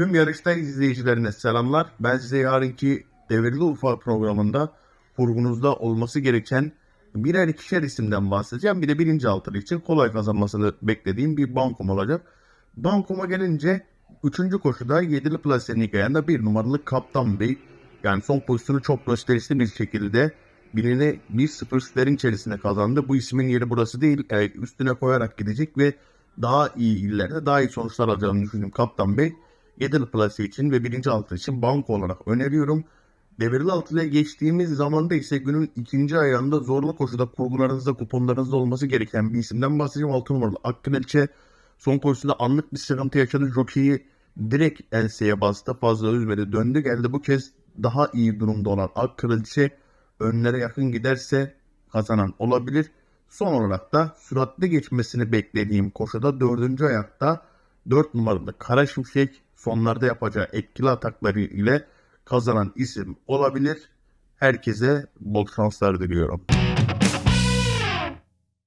Tüm yarışta izleyicilerine selamlar. Ben size yarınki Devirli Urfa programında kurgunuzda olması gereken birer ikişer isimden bahsedeceğim. Bir de birinci altılı için kolay kazanmasını beklediğim bir bankom olacak. Bankoma gelince 3. koşuda 7'li plasenin hikayende bir numaralı Kaptan Bey yani son pozisyonu çok gösterişli bir şekilde birini 1-0 sterin içerisine kazandı. Bu ismin yeri burası değil. E, üstüne koyarak gidecek ve daha iyi illerde daha iyi sonuçlar alacağını düşündüğüm Kaptan Bey 7'li plase için ve 1. altı için banko olarak öneriyorum. Devirli altılıya geçtiğimiz zamanda ise günün ikinci ayağında zorlu koşuda kurgularınızda kuponlarınızda olması gereken bir isimden bahsedeceğim. 6 numaralı Akkraliçe son koşusunda anlık bir sıkıntı yaşadı. Jockey'i direkt enseye bastı. Fazla üzmedi. Döndü geldi. Bu kez daha iyi durumda olan Akkraliçe önlere yakın giderse kazanan olabilir. Son olarak da süratli geçmesini beklediğim koşuda dördüncü ayakta 4 numaralı Kara Şimşek sonlarda yapacağı etkili atakları ile kazanan isim olabilir. Herkese bol şanslar diliyorum.